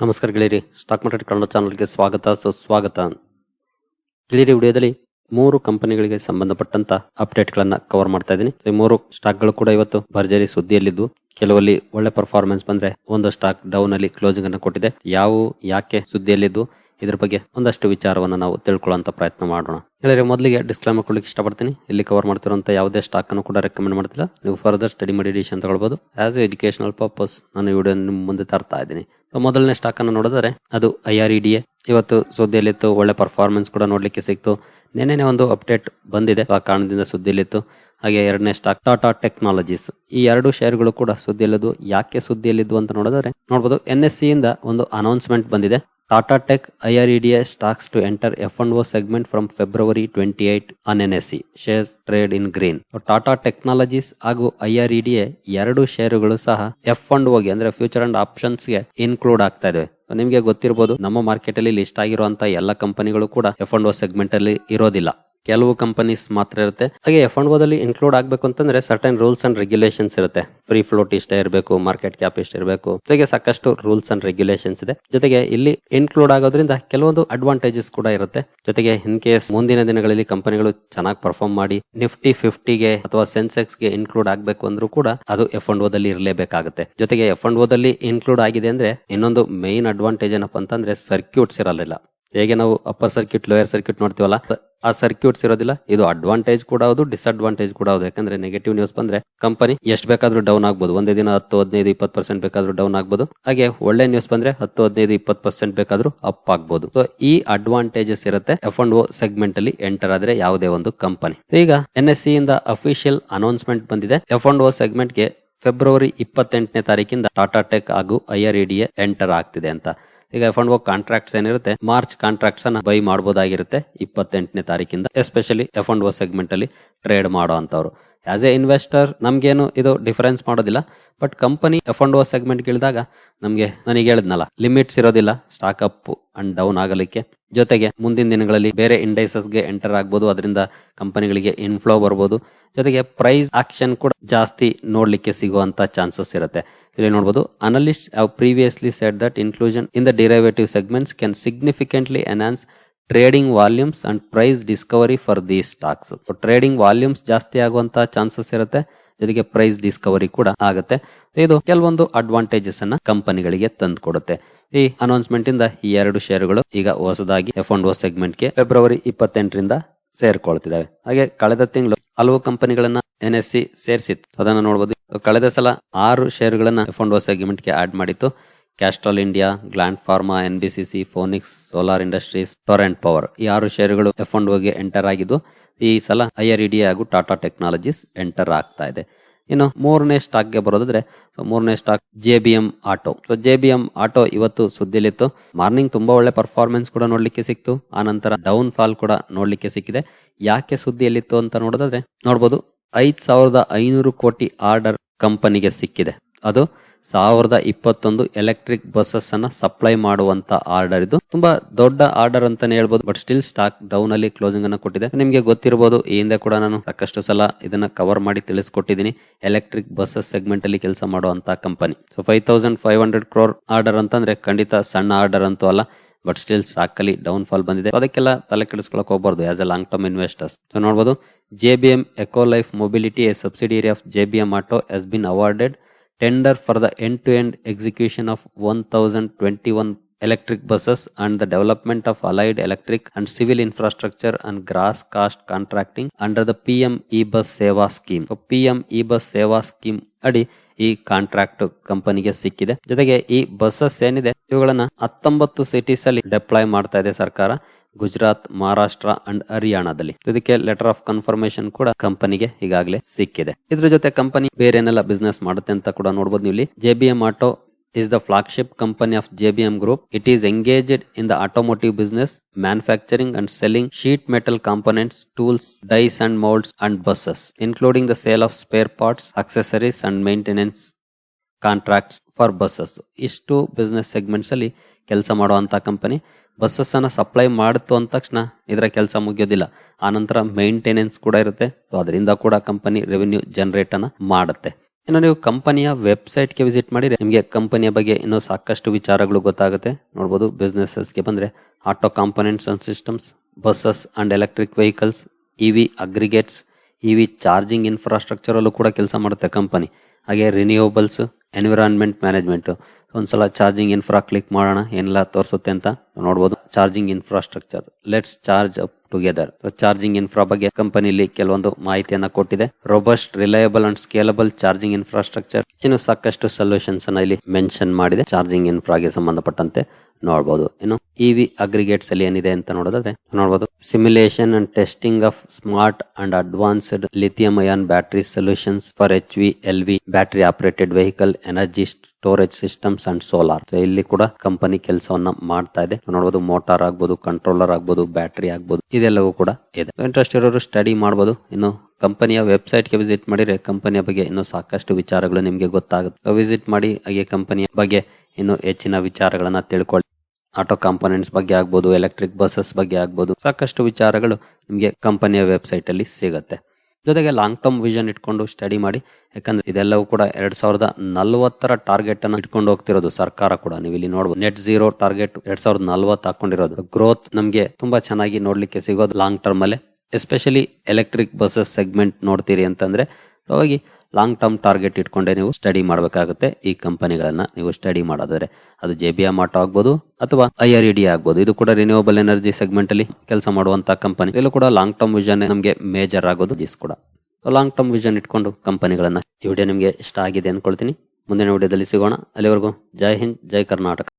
ನಮಸ್ಕಾರ ಗೆಳೆಯರಿ stock market Kannada ಚಾನಲ್ಗೆ ಸ್ವಾಗತ, ಸುಸ್ವಾಗತ. ಗೆಳೆಯರಿ, ವಿಡಿಯೋದಲ್ಲಿ ಮೂರು ಕಂಪನಿಗಳಿಗೆ ಸಂಬಂಧಪಟ್ಟಂತ ಅಪ್ಡೇಟ್ ಗಳನ್ನ ಕವರ್ ಮಾಡ್ತಾ ಇದ್ದೀನಿ. ಈ ಮೂರು ಸ್ಟಾಕ್ಗಳು ಕೂಡ ಇವತ್ತು ಭರ್ಜರಿ ಸುದ್ದಿಯಲ್ಲಿದ್ದು. ಕೆಲವಲ್ಲಿ ಒಳ್ಳೆ ಪರ್ಫಾರ್ಮೆನ್ಸ್ ಬಂದ್ರೆ ಒಂದು ಸ್ಟಾಕ್ ಡೌನ್ ಅಲ್ಲಿ ಕ್ಲೋಸಿಂಗ್ ಅನ್ನು ಕೊಟ್ಟಿದೆ. ಯಾವ, ಯಾಕೆ ಸುದ್ದಿಯಲ್ಲಿದ್ದು? ಇದ್ರ ಬಗ್ಗೆ ಒಂದಷ್ಟು ವಿಚಾರವನ್ನ ನಾವು ತಿಳ್ಕೊಳ್ಳುವಂತ ಪ್ರಯತ್ನ ಮಾಡೋಣ. ಹೇಳಿದ್ರೆ ಮೊದಲಿಗೆ ಡಿಸ್ಕ್ಲೈಮರ್ ಕೊಡ್ಲಿಕ್ಕೆ ಇಷ್ಟಪಡ್ತೀನಿ. ಇಲ್ಲಿ ಕವರ್ ಮಾಡ್ತಿರುವಂತ ಯಾವುದೇ ಸ್ಟಾಕ್ ಅನ್ನು ಕೂಡ ರೆಕಮೆಂಡ್ ಮಾಡ್ತಿಲ್ಲ. ನೀವು ಫರ್ದರ್ ಸ್ಟಡಿ ಮಾಡಿ ಡಿಸಿಷನ್ ತಗೊಳ್ಬಹುದು ಆಸ್ ಎಜುಕೇಶನಲ್ ಪರ್ಪಸ್ ನಾನು ವಿಡಿಯೋ ನಿಮ್ಮ ಮುಂದೆ ತರ್ತಾ ಇದ್ದೀನಿ. ಮೊದಲನೇ ಸ್ಟಾಕ್ ಅನ್ನು ನೋಡಿದರೆ ಅದು I R E D A. ಇವತ್ತು ಸುದ್ದಿಯಲ್ಲಿತ್ತು, ಒಳ್ಳೆ ಪರ್ಫಾರ್ಮೆನ್ಸ್ ಕೂಡ ನೋಡ್ಲಿಕ್ಕೆ ಸಿಕ್ತು. ನೆನ್ನೆನೆ ಒಂದು ಅಪ್ಡೇಟ್ ಬಂದಿದೆ. ಆ ಕಾರಣದಿಂದ ಸುದ್ದಿಯಲ್ಲಿತ್ತು. ಹಾಗೆ ಎರಡನೇ ಸ್ಟಾಕ್ ಟಾಟಾ ಟೆಕ್ನಾಲಜೀಸ್ ಈ ಎರಡು ಶೇರ್ಗಳು ಕೂಡ ಸುದ್ದಿಯಲ್ಲಿದ್ದು, ಯಾಕೆ ಸುದ್ದಿಯಲ್ಲಿದ್ದು ಅಂತ ನೋಡಿದ್ರೆ ನೋಡಬಹುದು ಎನ್ ಎಸ್ ಸಿ ಇಂದ ಒಂದು ಅನೌನ್ಸ್ಮೆಂಟ್ ಬಂದಿದೆ. Tata tech IREDA stocks to enter F and O segment from February twenty eight on N green. C shares trade in green Tata Technologies ಹಾಗೂ ಐಆರ್ಇಡಿಐ ಎರಡು ಶೇರುಗಳು ಸಹ ಎಫ್ ಅಂಡ್ ಹೋಗಿ ಅಂದ್ರೆ future and ಆಪ್ಷನ್ಸ್ಗೆ include ಆಗ್ತಾ ಇದಾವೆ. ನಿಮ್ಗೆ ಗೊತ್ತಿರಬಹುದು ನಮ್ಮ ಮಾರ್ಕೆಟ್ ಅಲ್ಲಿ ಲಿಸ್ಟ್ ಆಗಿರುವಂತಹ ಎಲ್ಲ ಕಂಪನಿಗಳು ಕೂಡ ಎಫ್ ಅಂಡ್ ಓ ಸೆಗ್ಮೆಂಟ್ ಅಲ್ಲಿ ಇರೋದಿಲ್ಲ. ಕೆಲವು ಕಂಪನೀಸ್ ಮಾತ್ರ ಇರುತ್ತೆ. ಹಾಗೆ ಎಫ್ ಅಂಡ್ ಓದಲ್ಲಿ ಇನ್ಕ್ಲೂಡ್ ಆಗಬೇಕು ಅಂತಂದ್ರೆ ಸರ್ಟನ್ ರೂಲ್ಸ್ ಅಂಡ್ ರೆಗ್ಯುಲೇಷನ್ಸ್ ಇರುತ್ತೆ. ಫ್ರೀ ಫ್ಲೋಟ್ ಇಷ್ಟೇ ಇರಬೇಕು ಮಾರ್ಕೆಟ್ ಕ್ಯಾಪ್ ಇಷ್ಟ ಇರಬೇಕು. ಜೊತೆಗೆ ಸಾಕಷ್ಟು ರೂಲ್ಸ್ ಅಂಡ್ ರೆಗ್ಯುಲೇಷನ್ಸ್ ಇದೆ. ಜೊತೆಗೆ ಇಲ್ಲಿ ಇನ್ಕ್ಲೂಡ್ ಆಗೋದ್ರಿಂದ ಕೆಲವೊಂದು ಅಡ್ವಾಂಟೇಜಸ್ ಕೂಡ ಇರುತ್ತೆ. ಜೊತೆಗೆ ಇನ್ ಕೇಸ್ ಮುಂದಿನ ದಿನಗಳಲ್ಲಿ ಕಂಪನಿಗಳು ಚೆನ್ನಾಗಿ ಪರ್ಫಾರ್ಮ್ ಮಾಡಿ ನಿಫ್ಟಿ ಫಿಫ್ಟಿಗೆ ಅಥವಾ ಸೆನ್ಸೆಕ್ಸ್ಗೆ ಇನ್ಕ್ಲೂಡ್ ಆಗಬೇಕು ಅಂದ್ರೂ ಕೂಡ ಅದು ಎಫ್ ಅಂಡ್ ಓದಲ್ಲಿ ಇರಲೇಬೇಕಾಗುತ್ತೆ. ಜೊತೆಗೆ ಎಫ್ ಅಂಡ್ ಓದಲ್ಲಿ ಇನ್ಕ್ಲೂಡ್ ಆಗಿದೆ ಅಂದ್ರೆ ಇನ್ನೊಂದು ಮೈನ್ ಅಡ್ವಾಂಟೇಜ್ ಏನಪ್ಪಾ ಅಂತಂದ್ರೆ ಸರ್ಕ್ಯೂಟ್ಸ್ ಇರಲಿಲ್ಲ ಹೇಗೆ ನಾವು ಅಪ್ಪರ್ ಸರ್ಕ್ಯೂಟ್ ಲೋಯರ್ ಸರ್ಕ್ಯೂಟ್ ನೋಡ್ತೀವಲ್ಲ, ಆ ಸರ್ಕ್ಯೂಟ್ಸ್ ಇರೋದಿಲ್ಲ. ಇದು ಅಡ್ವಾಂಟೇಜ್ ಕೂಡ ಹೌದು ಡಿಸ್ಅಡ್ವಾಂಟೇಜ್ ಕೂಡ ಹೌದು. ಯಾಕಂದ್ರೆ ನೆಗೆಟಿವ್ ನ್ಯೂಸ್ ಬಂದ್ರೆ ಕಂಪನಿ ಎಷ್ಟು ಬೇಕಾದ್ರೂ ಡೌನ್ ಆಗ್ಬೋದು. ಒಂದೇ ದಿನ ಹತ್ತು, ಹದಿನೈದು, ಇಪ್ಪತ್ತು ಪರ್ಸೆಂಟ್ ಬೇಕಾದ್ರೂ ಡೌನ್ ಆಗ್ಬೋದು. ಹಾಗೆ ಒಳ್ಳೆ ನ್ಯೂಸ್ ಬಂದ್ರೆ ಹತ್ತು, ಹದಿನೈದು, ಇಪ್ಪತ್ತು ಪರ್ಸೆಂಟ್ ಬೇಕಾದ್ರೂ ಅಪ್ ಆಗ್ಬೋದು. ಸೊ ಈ ಅಡ್ವಾಂಟೇಜಸ್ ಇರುತ್ತೆ ಎಫ್ ಅಂಡ್ ಓ ಸೆಗ್ಮೆಂಟ್ ಅಲ್ಲಿ ಎಂಟರ್ ಆದ್ರೆ ಯಾವುದೇ ಒಂದು ಕಂಪನಿ ಈಗ ಎನ್ ಎಸ್ ಸಿ ಇಂದ ಅಫಿಷಿಯಲ್ ಅನೌನ್ಸ್ಮೆಂಟ್ ಬಂದಿದೆ. ಎಫ್ ಅಂಡ್ ಓ ಸೆಗ್ಮೆಂಟ್ಗೆ ಫೆಬ್ರವರಿ ಇಪ್ಪತ್ತೆಂಟನೇ ತಾರೀಕಿಂದ ಟಾಟಾ ಟೆಕ್ ಹಾಗೂ ಐಆರ್ ಎಂಟರ್ ಆಗ್ತಿದೆ ಅಂತ. ಈಗ ಎಫ್ ಅಂಡ್ ಓ ಕಾಂಟ್ರಾಕ್ಟ್ಸ್ ಏನಿರುತ್ತೆ ಮಾರ್ಚ್ ಕಾಂಟ್ರಾಕ್ಟ್ಸ್ ಅನ್ನ ಬೈ ಮಾಡಬಹುದಾಗಿರುತ್ತೆ ಇಪ್ಪತ್ತೆಂಟನೇ ತಾರೀಕಿಂದ especially F and O segment ಅಲ್ಲಿ ಟ್ರೇಡ್ ಮಾಡೋ ಅಂತವ್ರು. ಆಸ್ ಎ ಇನ್ವೆಸ್ಟರ್ ನಮ್ಗೇನು ಇದು ಡಿಫರೆನ್ಸ್ ಮಾಡೋದಿಲ್ಲ. But company F and O segment ಇಳಿದಾಗ ನಮಗೆ, ನನಗೆ ಹೇಳಿದ್ನಲ್ಲ ಲಿಮಿಟ್ಸ್ ಇರೋದಿಲ್ಲ ಸ್ಟಾಕ್ ಅಪ್ ಅಂಡ್ ಡೌನ್ ಆಗಲಿಕ್ಕೆ. ಜೊತೆಗೆ ಮುಂದಿನ ದಿನಗಳಲ್ಲಿ ಬೇರೆ ಇಂಡೈಸಸ್ಗೆ ಎಂಟರ್ ಆಗ್ಬೋದು. ಅದರಿಂದ ಕಂಪನಿಗಳಿಗೆ ಇನ್ಫ್ಲೋ ಬರ್ಬೋದು. ಜೊತೆಗೆ ಪ್ರೈಸ್ ಆಕ್ಷನ್ ಕೂಡ ಜಾಸ್ತಿ ನೋಡ್ಲಿಕ್ಕೆ ಸಿಗುವಂತ ಚಾನ್ಸಸ್ ಇರುತ್ತೆ. ಇಲ್ಲಿ ನೋಡಬಹುದು analyst have previously said that inclusion in the derivative segments can significantly enhance trading volumes and price discovery for these stocks trading volumes ಜಾಸ್ತಿ ಆಗುವಂತ ಚಾನ್ಸಸ್ ಇರುತ್ತೆ. ಜೊತೆಗೆ ಪ್ರೈಸ್ ಡಿಸ್ಕವರಿ ಕೂಡ ಆಗುತ್ತೆ. ಇದು ಕೆಲವೊಂದು ಅಡ್ವಾಂಟೇಜಸ್ ಅನ್ನ ಕಂಪನಿಗಳಿಗೆ ತಂದು ಕೊಡುತ್ತೆ ಈ ಅನೌನ್ಸ್ಮೆಂಟ್ ಇಂದ ಈ ಎರಡು ಷೇರುಗಳು ಈಗ ಹೊಸದಾಗಿ ಎಫ್ ಅಂಡ್ ಓ ಸೆಗ್ಮೆಂಟ್ಗೆ ಫೆಬ್ರವರಿ ಇಪ್ಪತ್ತೆಂಟರಿಂದ ಸೇರ್ಕೊಳ್ತಿದ್ದಾವೆ. ಹಾಗೆ ಕಳೆದ ತಿಂಗಳು ಹಲವು ಕಂಪನಿಗಳನ್ನ ಎನ್ ಎಸ್ ಸಿ ಸೇರಿಸಿತ್ತು. ಅದನ್ನ ನೋಡಬಹುದು ಕಳೆದ ಸಲ ಆರು ಶೇರ್ಗಳನ್ನ ಎಫ್ ಅಂಡ್ ಓ ಸೆಗ್ಮೆಂಟ್ಗೆ ಆಡ್ ಮಾಡಿತ್ತು. Castrol India Gland Pharma N B C Phoenix solar industries Torrent power ಈ ಆರು ಶೇರುಗಳು ಎಫ್ ಒನ್ ಓಗೆ ಎಂಟರ್ ಆಗಿದ್ದು, ಈ ಸಲ ಐ ಆರ್ ಇಡಿ ಹಾಗೂ ಟಾಟಾ ಟೆಕ್ನಾಲಜೀಸ್ ಎಂಟರ್ ಆಗ್ತಾ ಇದೆ. ಇನ್ನು ಮೂರನೇ ಸ್ಟಾಕ್ಗೆ ಬರೋದಾದ್ರೆ ಮೂರನೇ stock J B M auto so J B M auto ಇವತ್ತು ಸುದ್ದಿಲಿತ್ತು ಮಾರ್ನಿಂಗ್ ತುಂಬಾ ಒಳ್ಳೆ ಪರ್ಫಾರ್ಮೆನ್ಸ್ ಕೂಡ ನೋಡ್ಲಿಕ್ಕೆ ಸಿಕ್ತು. ಆ ನಂತರ ಡೌನ್ ಫಾಲ್ ಕೂಡ ನೋಡ್ಲಿಕ್ಕೆ ಸಿಕ್ಕಿದೆ. ಯಾಕೆ ಸುದ್ದಿಯಲ್ಲಿತ್ತು ಅಂತ ನೋಡೋದಾದ್ರೆ, ನೋಡ್ಬೋದು, ಐದ್ ಸಾವಿರದ ಐನೂರು ಕೋಟಿ ಆರ್ಡರ್ ಕಂಪನಿಗೆ ಸಿಕ್ಕಿದೆ. ಅದು ಸಾವಿರದ ಇಪ್ಪತ್ತೊಂದು ಎಲೆಕ್ಟ್ರಿಕ್ ಬಸ್ಸಸ್ ಅನ್ನ ಸಪ್ಲೈ ಮಾಡುವಂತ ಆರ್ಡರ್ ಇದು. ತುಂಬಾ ದೊಡ್ಡ ಆರ್ಡರ್ ಅಂತಾನೆ ಹೇಳ್ಬೋದು ಬಟ್ ಸ್ಟಿಲ್ ಸ್ಟಾಕ್ ಡೌನ್ ಅಲ್ಲಿ ಕ್ಲೋಸಿಂಗ್ ಅನ್ನ ಕೊಟ್ಟಿದೆ. ನಿಮಗೆ ಗೊತ್ತಿರಬಹುದು ಈ ಹಿಂದೆ ಕೂಡ ನಾನು ಸಾಕಷ್ಟು ಸಲ ಇದನ್ನ ಕವರ್ ಮಾಡಿ ತಿಳಿಸ್ಕೊಟ್ಟಿದ್ದೀನಿ ಎಲೆಕ್ಟ್ರಿಕ್ ಬಸ್ಸಸ್ ಸೆಗ್ಮೆಂಟ್ ಅಲ್ಲಿ ಕೆಲಸ ಮಾಡುವಂತ company so five thousand five hundred crore order ಅಂತಂದ್ರೆ ಖಂಡಿತ ಸಣ್ಣ ಆರ್ಡರ್ ಅಂತೂ ಅಲ್ಲ ಬಟ್ ಸ್ಟಿಲ್ ಸ್ಟಾಕ್ ಅಲ್ಲಿ ಡೌನ್ ಫಾಲ್ ಬಂದಿದೆ. ಅದಕ್ಕೆಲ್ಲ ತಲೆ ಕೆಡಿಸ್ಕೊಳಕ್ ಹೋಗ್ಬಾರ್ದು as a long term investors ನೋಡಬಹುದು M eco life mobility a subsidiary of J B M auto is been awarded tender for the end-to-end execution of 1021 electric buses and the development of allied electric and civil infrastructure and grass cost contracting under the PM e-bus ಸೇವಾ scheme PM e-bus ಸೇವಾ scheme ಅಡಿ ಈ contract ಕಂಪನಿಗೆ ಸಿಕ್ಕಿದೆ ಜೊತೆಗೆ ಈ buses ಏನಿದೆ ಇವುಗಳನ್ನ ಹತ್ತೊಂಬತ್ತು ಸಿಟೀಸ್ ಅಲ್ಲಿ ಡೆಪ್ಲಾಯ್ ಮಾಡ್ತಾ ಇದೆ ಸರ್ಕಾರ ಗುಜರಾತ್, ಮಹಾರಾಷ್ಟ್ರ ಅಂಡ್ ಹರಿಯಾಣದಲ್ಲಿ. ಇದಕ್ಕೆ ಲೆಟರ್ ಆಫ್ ಕನ್ಫರ್ಮೇಶನ್ ಕೂಡ ಕಂಪನಿಗೆ ಈಗಾಗಲೇ ಸಿಕ್ಕಿದೆ. ಇದ್ರ ಜೊತೆ ಕಂಪನಿ ಬೇರೆನೆಲ್ಲ ಬಿಸ್ನೆಸ್ ಮಾಡುತ್ತೆ ಅಂತ ಕೂಡ ನೋಡಬಹುದು ನೀವು ಇಲ್ಲಿ. J B M auto is the flagship company of J B M group it is engaged in the automotive business manufacturing and selling sheet metal components tools dies and moulds and buses including the sale of spare parts accessories and maintenance contracts for buses ಇಷ್ಟು business segments ಅಲ್ಲಿ ಕೆಲಸ ಮಾಡುವಂತ company buses ಅನ್ನ supply ಮಾಡಿತು ಅಂದ ತಕ್ಷಣ ಇದರ ಕೆಲಸ ಮುಗಿಯೋದಿಲ್ಲ. ಆನಂತರ ಮೇಂಟೆನೆನ್ಸ್ ಕೂಡ ಇರುತ್ತೆ. ಅದರಿಂದ ಕೂಡ ಕಂಪನಿ ರೆವಿನ್ಯೂ ಜನರೇಟ್ ಅನ್ನ ಮಾಡುತ್ತೆ. ಇನ್ನು ನೀವು ಕಂಪನಿಯ ವೆಬ್ಸೈಟ್ಗೆ ವಿಸಿಟ್ ಮಾಡಿದ್ರೆ ನಿಮಗೆ ಕಂಪನಿಯ ಬಗ್ಗೆ ಇನ್ನೂ ಸಾಕಷ್ಟು ವಿಚಾರಗಳು ಗೊತ್ತಾಗುತ್ತೆ. ನೋಡ್ಬೋದು ಬಿಸ್ನೆಸಸ್ಗೆ ಬಂದ್ರೆ auto components and systems buses and electric vehicles EV aggregates EV charging infrastructure ಅಲ್ಲೂ ಕೂಡ ಕೆಲಸ ಮಾಡುತ್ತೆ ಕಂಪನಿ ಹಾಗೆ ರಿನ್ಯೂವಬಲ್ಸ್ ಎನ್ವಿರಾನ್ಮೆಂಟ್ ಮ್ಯಾನೇಜ್ಮೆಂಟ್ ಒಂದ್ಸಲ ಚಾರ್ಜಿಂಗ್ ಇನ್ಫ್ರಾ ಕ್ಲಿಕ್ ಮಾಡೋಣ, ಏನೆಲ್ಲ ತೋರಿಸುತ್ತೆ ಅಂತ ನೋಡ್ಬೋದು. Charging infrastructure let's charge up together charging infra ಬಗ್ಗೆ ಕಂಪನಿಲಿ ಕೆಲವೊಂದು ಮಾಹಿತಿಯನ್ನ ಕೊಟ್ಟಿದೆ. Robust reliable and scalable charging infrastructure ಇನ್ನು ಸಾಕಷ್ಟು ಸೊಲ್ಯೂಷನ್ಸ್ ಅನ್ನ ಇಲ್ಲಿ ಮೆನ್ಷನ್ ಮಾಡಿದೆ. ಚಾರ್ಜಿಂಗ್ ಇನ್ಫ್ರಾಗೆ ಸಂಬಂಧಪಟ್ಟಂತೆ. ನೋಡಬಹುದು ಇನ್ನು ಇವಿ ಅಗ್ರಿಗೇಟ್ಸ್ ಅಲ್ಲಿ ಏನಿದೆ ಅಂತ ನೋಡೋದಾದ್ರೆ ನೋಡಬಹುದು simulation and testing of smart and advanced lithium ion battery solutions for H V L V battery operated vehicle energy storage systems and solar ಇಲ್ಲಿ ಕೂಡ ಕಂಪನಿ ಕೆಲಸವನ್ನ ಮಾಡ್ತಾ ಇದೆ. ನೋಡಬಹುದು ಮೋಟಾರ್ ಆಗ್ಬಹುದು ಕಂಟ್ರೋಲರ್ ಆಗ್ಬಹುದು ಬ್ಯಾಟರಿ ಆಗ್ಬಹುದು ಇದೆಲ್ಲವೂ ಕೂಡ ಇದೆ. ಇಂಟ್ರೆಸ್ಟ್ ಇರೋರು ಸ್ಟಡಿ ಮಾಡಬಹುದು ಇನ್ನು ಕಂಪನಿಯ ವೆಬ್ಸೈಟ್ಗೆ ವಿಸಿಟ್ ಮಾಡಿದ್ರೆ ಕಂಪನಿಯ ಬಗ್ಗೆ ಇನ್ನು ಸಾಕಷ್ಟು ವಿಚಾರಗಳು ನಿಮಗೆ ಗೊತ್ತಾಗುತ್ತೆ. ವಿಸಿಟ್ ಮಾಡಿ ಹಾಗೆ ಕಂಪನಿಯ ಬಗ್ಗೆ ಇನ್ನು ಹೆಚ್ಚಿನ ವಿಚಾರಗಳನ್ನ ತಿಳ್ಕೊಳ್ಳಿ. ಆಟೋ ಕಾಂಪೊನೆಂಟ್ಸ್ ಬಗ್ಗೆ ಆಗ್ಬೋದು, ಎಲೆಕ್ಟ್ರಿಕ್ ಬಸ್ಸಸ್ ಬಗ್ಗೆ ಆಗ್ಬೋದು, ಸಾಕಷ್ಟು ವಿಚಾರಗಳು ನಿಮಗೆ ಕಂಪನಿಯ ವೆಬ್ಸೈಟ್ ಅಲ್ಲಿ ಸಿಗುತ್ತೆ. ಜೊತೆಗೆ ಲಾಂಗ್ ಟರ್ಮ್ ವಿಷನ್ ಇಟ್ಕೊಂಡು ಸ್ಟಡಿ ಮಾಡಿ, ಯಾಕಂದ್ರೆ ಇದೆಲ್ಲವೂ ಕೂಡ ಎರಡ್ ಸಾವಿರದ ನಲವತ್ತರ ಟಾರ್ಗೆಟ್ ಅನ್ನು ಇಟ್ಕೊಂಡು ಹೋಗ್ತಿರೋದು ಸರ್ಕಾರ ಕೂಡ. ನೀವು ಇಲ್ಲಿ ನೋಡಬಹುದು ನೆಟ್ ಜೀರೋ ಟಾರ್ಗೆಟ್ ಎರಡ್ ಸಾವಿರದ ನಲ್ವತ್ತು ಹಾಕೊಂಡಿರೋದು. ಗ್ರೋತ್ ನಮಗೆ ತುಂಬಾ ಚೆನ್ನಾಗಿ ನೋಡ್ಲಿಕ್ಕೆ ಸಿಗೋದು ಲಾಂಗ್ ಟರ್ಮ್ ಅಲ್ಲೇ. ಎಸ್ಪೆಷಲಿ ಎಲೆಕ್ಟ್ರಿಕ್ ಬಸ್ಸಸ್ ಸೆಗ್ಮೆಂಟ್ ನೋಡ್ತೀರಿ ಅಂತಂದ್ರೆ ಹೋಗಿ ಲಾಂಗ್ ಟರ್ಮ್ ಟಾರ್ಗೆಟ್ ಇಟ್ಕೊಂಡೆ ನೀವು ಸ್ಟಡಿ ಮಾಡಬೇಕಾಗುತ್ತೆ. ಈ ಕಂಪನಿಗಳನ್ನ ನೀವು ಸ್ಟಡಿ ಮಾಡೋದಾದ್ರೆ ಅದು ಜೆ ಬಿ ಎಂ ಆಟೋ ಆಗ್ಬೋದು ಅಥವಾ ಐ ಆರ್ ಡಿ ಆಗ್ಬೋದು. ಇದು ಕೂಡ ರಿನ್ಯೂವಬಲ್ ಎನರ್ಜಿ ಸೆಗ್ಮೆಂಟ್ ಅಲ್ಲಿ ಕೆಲಸ ಮಾಡುವಂತಹ ಕಂಪನಿ ಇಲ್ಲೂ ಕೂಡ ಲಾಂಗ್ ಟರ್ಮ್ ವಿಷನ್ ನಮಗೆ ಮೇಜರ್ ಆಗೋದು ಜಿಸ್ ಕೂಡ. ಲಾಂಗ್ ಟರ್ಮ್ ವಿಷನ್ ಇಟ್ಕೊಂಡು ಕಂಪನಿಗಳನ್ನ ಈ ವಿಡಿಯೋ ನಿಮಗೆ ಇಷ್ಟ ಆಗಿದೆ ಅನ್ಕೊಳ್ತೀನಿ. ಮುಂದಿನ ವಿಡಿಯೋದಲ್ಲಿ ಸಿಗೋಣ. ಅಲ್ಲಿವರೆಗೂ ಜೈ ಹಿಂದ್, ಜೈ ಕರ್ನಾಟಕ.